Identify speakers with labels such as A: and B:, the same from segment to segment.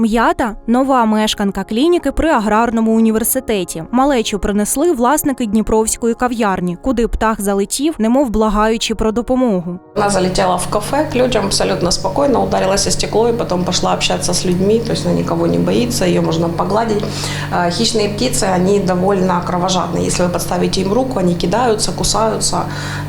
A: М'ята нова мешканка клініки при аграрному університеті. Малечу принесли власники Дніпровської кав'ярні, куди птах залетів, немов благаючи про допомогу.
B: Она залетела в кафе к людям абсолютно спокойно, ударилась о стекло и потом пошла общаться с людьми, то есть она никого не боится, ее можно погладить. А, Хищные птицы, они довольно кровожадные. Если вы подставите им руку, они кидаются, кусаются,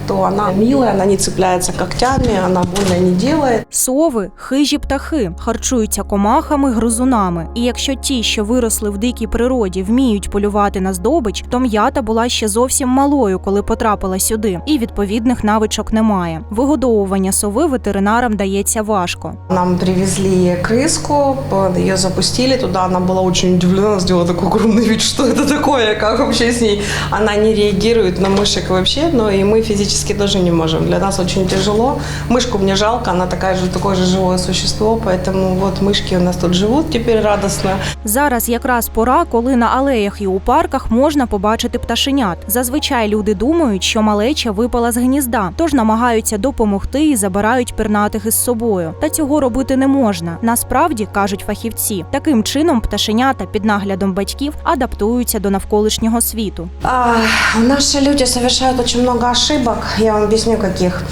B: то она милая, она не цепляется когтями, она больно не делает.
A: Сови, хижі птахи, харчуються комахами, гризунами. І якщо ті, що виросли в дикій природі, вміють полювати на здобич, то м'ята була ще зовсім малою, коли потрапила сюди, і відповідних навичок немає. Вигодовування сови ветеринарам дається важко.
B: Нам привезли крыску, ее запустили туда, она была очень удивлена, сделала такой огромный вид, что это такое, как вообще с ней. Она не реагирует на мышек вообще, но и мы физически тоже не можем. Для нас очень тяжело. Мышку мне жалко, она такая же, такое же живое существо, поэтому вот мышки у нас тут живут теперь радостно.
A: Зараз якраз пора, коли на алеях і у парках можна побачити пташенят. Зазвичай люди думають, що малеча випала з гнізда, тож намагаються допомогти і забирають пернатих із собою. Та цього робити не можна. Насправді кажуть фахівці, таким чином пташенята під наглядом батьків адаптуються до навколишнього світу.
B: А, наши люди совершают очень много ошибок. Я вам объясню, каких.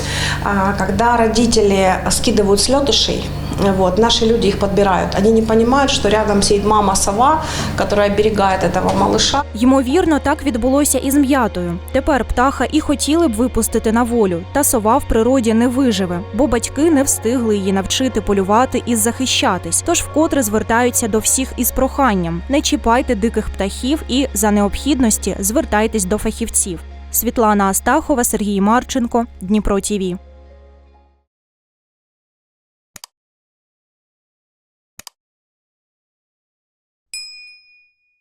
B: А, когда родители скидывают с летышей, вот, наши люди их подбирают. Они не понимают, что рядом сидит мама-сова, которая оберегает этого малыша.
A: Ймовірно, так відбулося і з м'ятою. Тепер птаха і хотіли б випустити на волю, та сова в природі не виживе, бо батьки не встигли її навчити полювати і захищатись. Тож вкотре звертаються до всіх із проханням: не чіпайте диких птахів і за необхідності звертайтесь до фахівців. Світлана Астахова, Сергій Марченко, Дніпро ТІВІ.